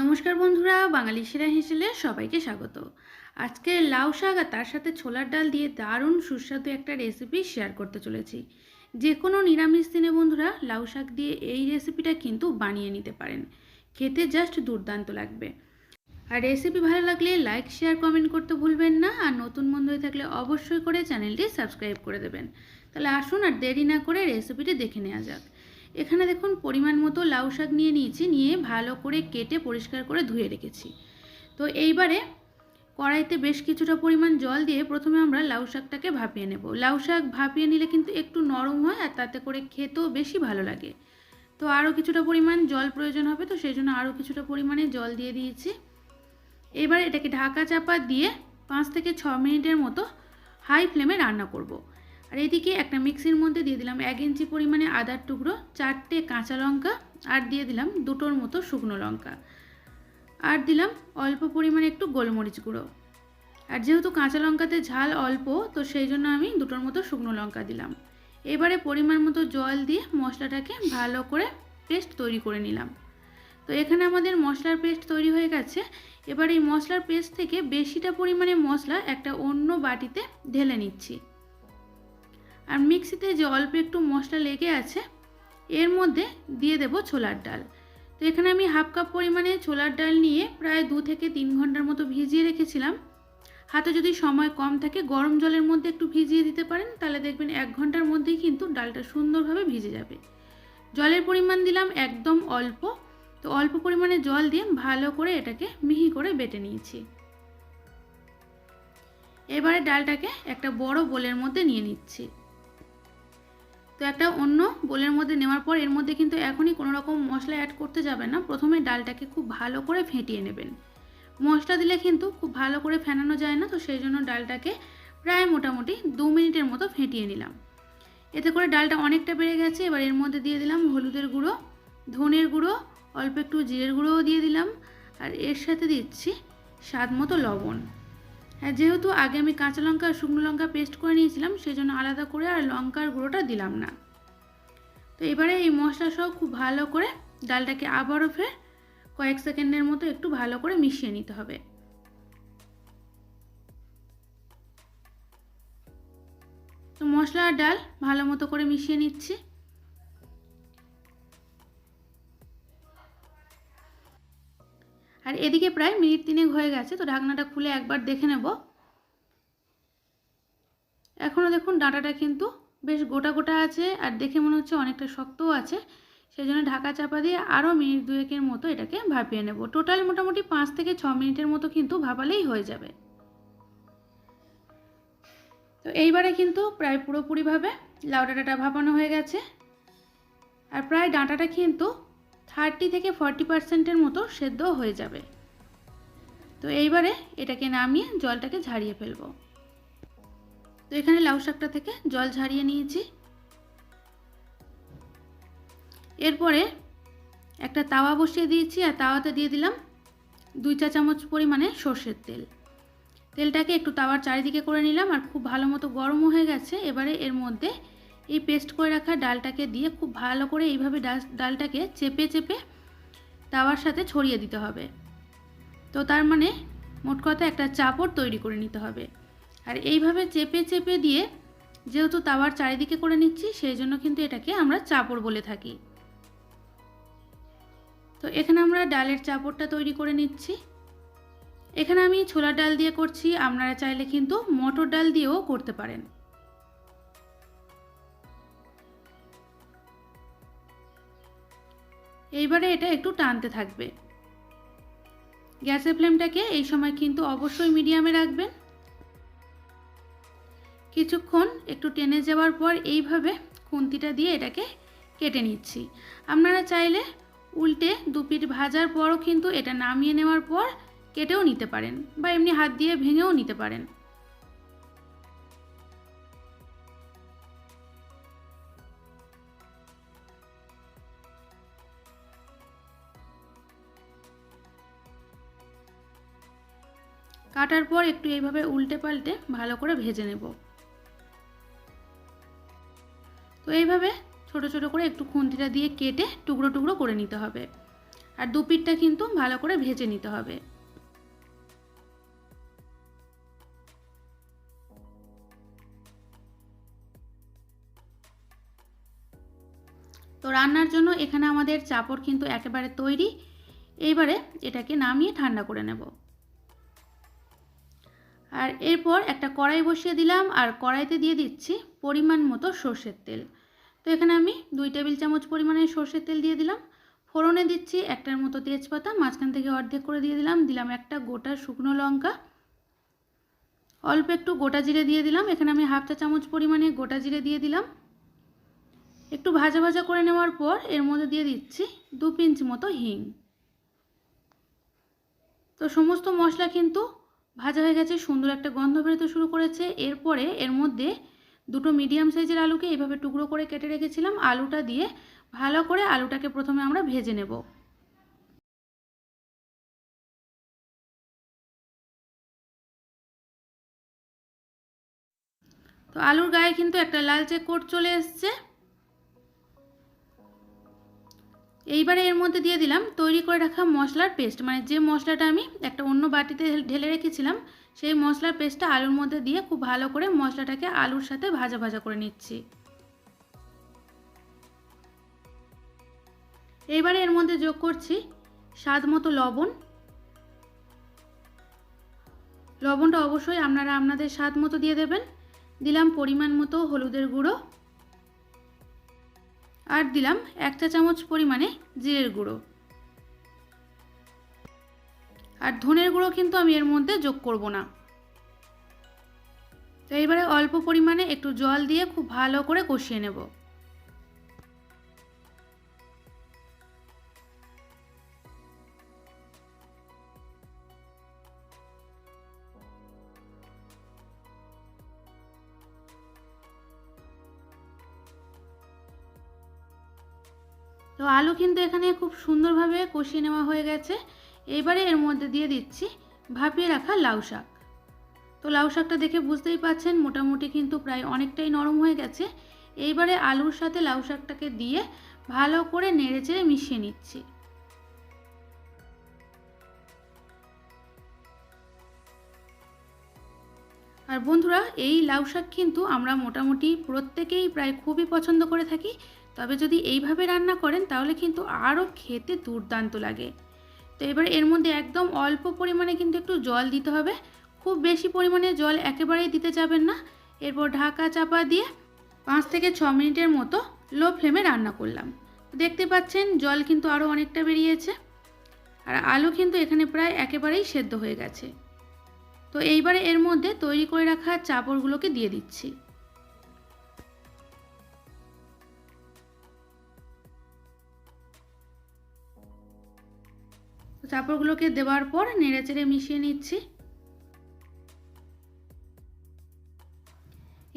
নমস্কার বন্ধুরা, বাঙালি সেরা হেসেলে সবাইকে স্বাগত। আজকে লাউ শাক আর তার সাথে ছোলার ডাল দিয়ে দারুণ সুস্বাদু একটা রেসিপি শেয়ার করতে চলেছি। যে কোনো নিরামিষ দিনে বন্ধুরা, লাউ শাক দিয়ে এই রেসিপিটা কিন্তু বানিয়ে নিতে পারেন। খেতে জাস্ট দুর্দান্ত লাগবে। আর রেসিপি ভালো লাগলে লাইক শেয়ার কমেন্ট করতে ভুলবেন না। আর নতুন বন্ধু হয়ে থাকলে অবশ্যই করে চ্যানেলটি সাবস্ক্রাইব করে দেবেন। তাহলে আসুন আর দেরি না করে রেসিপিটি দেখে নেওয়া যাক। এখানে দেখুন, পরিমাণ মতো লাউ শাক নিয়ে নিয়েছি, নিয়ে ভালো করে কেটে পরিষ্কার করে ধুয়ে রেখেছি। তো এইবারে কড়াইতে বেশ কিছুটা পরিমাণ জল দিয়ে প্রথমে আমরা লাউ শাকটাকে ভাপিয়ে নেব। লাউ শাক ভাপিয়ে নিলে কিন্তু একটু নরম হয় আর তাতে করে খেতেও বেশি ভালো লাগে। তো আরও কিছুটা পরিমাণ জল প্রয়োজন হবে, তো সেই জন্য আরও কিছুটা পরিমাণে জল দিয়ে দিয়েছি। এবার এটাকে ঢাকা চাপা দিয়ে পাঁচ থেকে ছ মিনিটের মতো হাই ফ্লেমে রান্না করব। আর এদিকে একটা মিক্সির মধ্যে দিয়ে দিলাম এক ইঞ্চি পরিমাণে আদার টুকরো, চারটে কাঁচা লঙ্কা, আর দিয়ে দিলাম দুটোর মতো শুকনো লঙ্কা। আর দিলাম অল্প পরিমাণে একটু গোলমরিচ গুঁড়ো। আর যেহেতু কাঁচা লঙ্কাতে ঝাল অল্প, তো সেই জন্য আমি দুটোর মতো শুকনো লঙ্কা দিলাম। এবারে পরিমাণ মতো জল দিয়ে মশলাটাকে ভালো করে পেস্ট তৈরি করে নিলাম। তো এখানে আমাদের মশলার পেস্ট তৈরি হয়ে গেছে। এবার এই মশলার পেস্ট থেকে বেশিটা পরিমাণে মশলা একটা অন্য বাটিতে ঢেলে নিচ্ছি। আর মিক্সিতে যে অল্প একটু মশলা লেগে আছে, এর মধ্যে দিয়ে দেব ছোলার ডাল। তো এখানে আমি হাফ কাপ পরিমাণে ছোলার ডাল নিয়ে প্রায় দু থেকে তিন ঘণ্টার মতো ভিজিয়ে রেখেছিলাম। হাতে যদি সময় কম থাকে, গরম জলের মধ্যে একটু ভিজিয়ে দিতে পারেন, তাহলে দেখবেন এক ঘণ্টার মধ্যেই কিন্তু ডালটা সুন্দরভাবে ভিজে যাবে। জলের পরিমাণ দিলাম একদম অল্প। তো অল্প পরিমাণে জল দিয়ে ভালো করে এটাকে মিহি করে বেটে নিয়েছি। এবারে ডালটাকে একটা বড় বোলের মধ্যে নিয়ে নিচ্ছি। তো একটা অন্য বোলের মধ্যে নেওয়ার পর এর মধ্যে কিন্তু এখনই কোনো রকম মশলা অ্যাড করতে যাবেন না। প্রথমে ডালটাকে খুব ভালো করে ফেটিয়ে নেবেন। মশলা দিলে কিন্তু খুব ভালো করে ফেনানো যায় না, তো সেই জন্য ডালটাকে প্রায় মোটামুটি দু মিনিটের মতো ফেটিয়ে নিলাম। এতে করে ডালটা অনেকটা বেড়ে গেছে। এবার এর মধ্যে দিয়ে দিলাম হলুদের গুঁড়ো, ধনের গুঁড়ো, অল্প একটু জিরের গুঁড়োও দিয়ে দিলাম। আর এর সাথে দিচ্ছি স্বাদ মতো লবণ। হ্যাঁ যেহেতু আগে আমি কাঁচা লঙ্কা আর শুকনো লঙ্কা পেস্ট করে নিয়েছিলাম সেই জন্য আলাদা করে আর লঙ্কার গুঁড়োটা দিলাম না। তো এবারে এই মশলা সহ খুব ভালো করে ডালটাকে আবারও ফের কয়েক সেকেন্ডের মতো একটু ভালো করে মিশিয়ে নিতে হবে। তো মশলা আর ডাল ভালো মতো করে মিশিয়ে নিচ্ছি। এদিকে প্রায় মিনিট তিনেক হয়ে গেছে, তো ঢাকনাটা খুলে একবার দেখে নেব। এখনও দেখুন ডাঁটাটা কিন্তু বেশ গোটা গোটা আছে আর দেখে মনে হচ্ছে অনেকটা শক্তও আছে। সেই জন্য ঢাকা চাপা দিয়ে আরও মিনিট দুয়েকের মতো এটাকে ভাপিয়ে নেব। টোটাল মোটামুটি পাঁচ থেকে ছ মিনিটের মতো কিন্তু ভাপালেই হয়ে যাবে। তো এইবারে কিন্তু প্রায় পুরোপুরিভাবে লাউ ডাঁটাটা ভাপানো হয়ে গেছে। আর প্রায় ডাঁটাটা কিন্তু থার্টি থেকে ফর্টি পার্সেন্টের মতো সেদ্ধ হয়ে যাবে। তো এইবারে এটাকে নামিয়ে জলটাকে ঝারিয়ে ফেলব। তো এখানে লাউ শাকটা থেকে জল ঝাড়িয়ে নিয়েছি। এরপরে একটা তাওয়া বসিয়ে দিয়েছি আর তাওয়াতে দিয়ে দিলাম দুই চা চামচ পরিমাণে সর্ষের তেল। তেলটাকে একটু তাওয়ার চারিদিকে করে নিলাম আর খুব ভালো মতো গরমও হয়ে গেছে। এবারে এর মধ্যে এই পেস্ট করে রাখা ডালটাকে দিয়ে খুব ভালো করে এইভাবে ডালটাকে চেপে চেপে তাওয়ার সাথে ছড়িয়ে দিতে হবে। তো তার মানে মোট কথা একটা চাপড় তৈরি করে নিতে হবে। আর এইভাবে চেপে চেপে দিয়ে যেহেতু তাওয়ার চারিদিকে করে নিচ্ছি, সেই জন্য কিন্তু এটাকে আমরা চাপড় বলে থাকি। তো এখানে আমরা ডালের চাপড়টা তৈরি করে নিচ্ছি। এখানে আমি ছোলার ডাল দিয়ে করছি, আপনারা চাইলে কিন্তু মটর ডাল দিয়েও করতে পারেন। এইবারে এটা একটু টানতে থাকবে। গ্যাসের ফ্লেমটাকে এই সময় কিন্তু অবশ্যই মিডিয়ামে রাখবেন। কিছুক্ষণ একটু টেনে যাওয়ার পর এইভাবে খুন্তিটা দিয়ে এটাকে কেটে নিচ্ছি। আপনারা চাইলে উল্টে দু পিঠ ভাজার পরও কিন্তু এটা নামিয়ে নেওয়ার পর কেটেও নিতে পারেন বা এমনি হাত দিয়ে ভেঙেও নিতে পারেন। কাটার পর একটু এইভাবে উল্টে পাল্টে ভালো করে ভেজে নেব। তো এইভাবে ছোট ছোট করে একটু খুন্তিটা দিয়ে কেটে টুকরো টুকরো করে নিতে হবে। আর দু পিঠটা কিন্তু ভালো করে ভেজে নিতে হবে। তো রান্নার জন্য এখানে আমাদের চাপড় কিন্তু একেবারে তৈরি। এইবারে এটাকে নামিয়ে ঠান্ডা করে নেব। আর এরপর একটা কড়াই বসিয়ে দিলাম আর কড়াইতে দিয়ে দিচ্ছি পরিমাণ মতো সর্ষের তেল। তো এখানে আমি দুই টেবিল চামচ পরিমাণে সর্ষের তেল দিয়ে দিলাম। ফোড়নে দিচ্ছি একটার মতো তেজপাতা, মাঝখান থেকে অর্ধেক করে দিয়ে দিলাম। দিলাম একটা গোটা শুকনো লঙ্কা। অল্প একটু গোটা জিরে দিয়ে দিলাম। এখানে আমি হাফ চা চামচ পরিমাণে গোটা জিরে দিয়ে দিলাম। একটু ভাজা ভাজা করে নেওয়ার পর এর মধ্যে দিয়ে দিচ্ছি দু পিঞ্চ মতো হিং। তো সমস্ত মশলা কিন্তু ভাজা হয়ে গেছে, সুন্দর একটা গন্ধ বেরোতে শুরু করেছে। এরপরে এর মধ্যে দুটো মিডিয়াম সাইজের আলুকে এভাবে টুকরো করে কেটে রেখেছিলাম। আলুটা দিয়ে ভালো করে আলুটাকে প্রথমে আমরা ভেজে নেব। তো আলুর গায়ে কিন্তু একটা লালচে কোট চলে এসছে। এইবারে এর মধ্যে দিয়ে দিলাম তৈরি করে রাখা মশলার পেস্ট। মানে যে মশলাটা আমি একটা অন্য বাটিতে ঢেলে রেখেছিলাম, সেই মশলার পেস্টটা আলুর মধ্যে দিয়ে খুব ভালো করে মশলাটাকে আলুর সাথে ভাজা ভাজা করে নিচ্ছি। এইবারে এর মধ্যে যোগ করছি স্বাদ মতো লবণ। লবণটা অবশ্যই আপনারা আপনাদের স্বাদ মতো দিয়ে দেবেন। দিলাম পরিমাণ মতো হলুদের গুঁড়ো। আর দিলাম এক চা চামচ পরিমাণে জিরের গুঁড়ো। আর ধনের গুঁড়ো কিন্তু আমি এর মধ্যে যোগ করব না। তো এইবারে অল্প পরিমাণে একটু জল দিয়ে খুব ভালো করে কষিয়ে নেব। তো আলু কিন্তু এখানে খুব সুন্দরভাবে কষিয়ে নেওয়া হয়ে গেছে। এবারে এর মধ্যে দিয়ে দিচ্ছি ভাপিয়ে রাখা লাউ শাক। তো লাউ শাকটা দেখে বুঝতেই পাচ্ছেন, মোটামুটি কিন্তু প্রায় অনেকটাই নরম হয়ে গেছে। এইবারে আলুর সাথে লাউ শাকটাকে দিয়ে ভালো করে নেড়ে চেড়ে মিশিয়ে নিচ্ছি। আর বন্ধুরা, এই লাউ শাক কিন্তু আমরা মোটামুটি প্রত্যেকেই প্রায় খুবই পছন্দ করে থাকি। তবে যদি এইভাবে রান্না করেন, তাহলে কিন্তু আরও খেতে দুর্দান্ত লাগে। তো এবার এর মধ্যে একদম অল্প পরিমাণে কিন্তু একটু জল দিতে হবে। খুব বেশি পরিমাণে জল একেবারেই দিতে যাবেন না। এরপর ঢাকা চাপা দিয়ে পাঁচ থেকে ছ মিনিটের মতো লো ফ্লেমে রান্না করলাম। দেখতে পাচ্ছেন জল কিন্তু আরও অনেকটা বেরিয়েছে। আর আলু কিন্তু এখানে প্রায় একেবারেই সেদ্ধ হয়ে গেছে। তো এইবারে এর মধ্যে তৈরি করে রাখা চাপড়গুলোকে দিয়ে দিচ্ছি। চাপড়গুলোকে দেওয়ার পর নেড়েচেড়ে মিশিয়ে নিচ্ছি।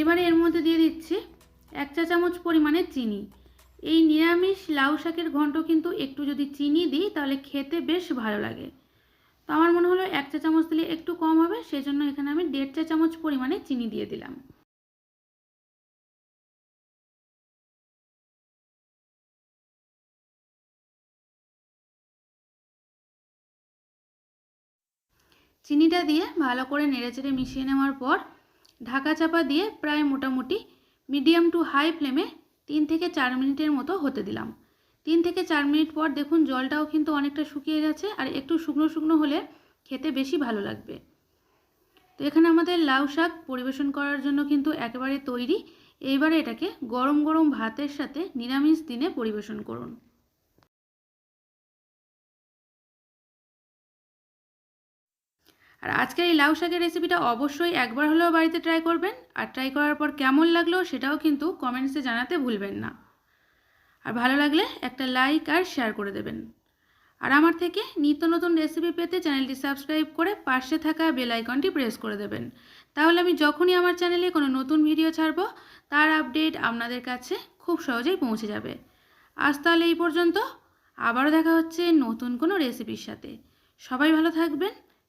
এবারে এর মধ্যে দিয়ে দিচ্ছি এক চা চামচ পরিমাণে চিনি। এই নিরামিষ লাউ শাকের ঘন্ট কিন্তু একটু যদি চিনি দিই, তাহলে খেতে বেশ ভালো লাগে। তো আমার মনে হলো এক চা চামচ দিলে একটু কম হবে, সেজন্য এখানে আমি দেড় চা চামচ পরিমাণে চিনি দিয়ে দিলাম। চিনিটা দিয়ে ভালো করে নেড়েচেড়ে মিশিয়ে নেওয়ার পর ঢাকা চাপা দিয়ে প্রায় মোটামুটি মিডিয়াম টু হাই ফ্লেমে তিন থেকে চার মিনিটের মতো হতে দিলাম। তিন থেকে চার মিনিট পর দেখুন জলটাও কিন্তু অনেকটা শুকিয়ে গেছে আর একটু শুকনো শুকনো হলে খেতে বেশি ভালো লাগবে। তো এখানে আমাদের লাউ শাক পরিবেশন করার জন্য কিন্তু একেবারে তৈরি। এইবারে এটাকে গরম গরম ভাতের সাথে নিরামিষ দিনে পরিবেশন করুন। আর আজকের এই লাউ শাকের রেসিপিটা অবশ্যই একবার হলেও বাড়িতে ট্রাই করবেন। আর ট্রাই করার পর কেমন লাগল সেটাও কিন্তু কমেন্টসে জানাতে ভুলবেন না। আর ভালো লাগলে একটা লাইক আর শেয়ার করে দেবেন। আর আমার থেকে নিত্য নতুন রেসিপি পেতে চ্যানেলটি সাবস্ক্রাইব করে পাশে থাকা বেল আইকনটি প্রেস করে দেবেন। তাহলে আমি যখনই আমার চ্যানেলে কোনো নতুন ভিডিও ছাড়ব, তার আপডেট আপনাদের কাছে খুব সহজেই পৌঁছে যাবে। আজ তাহলে এই পর্যন্ত। আবারও দেখা হচ্ছে নতুন কোনো রেসিপির সাথে। সবাই ভালো থাকবেন।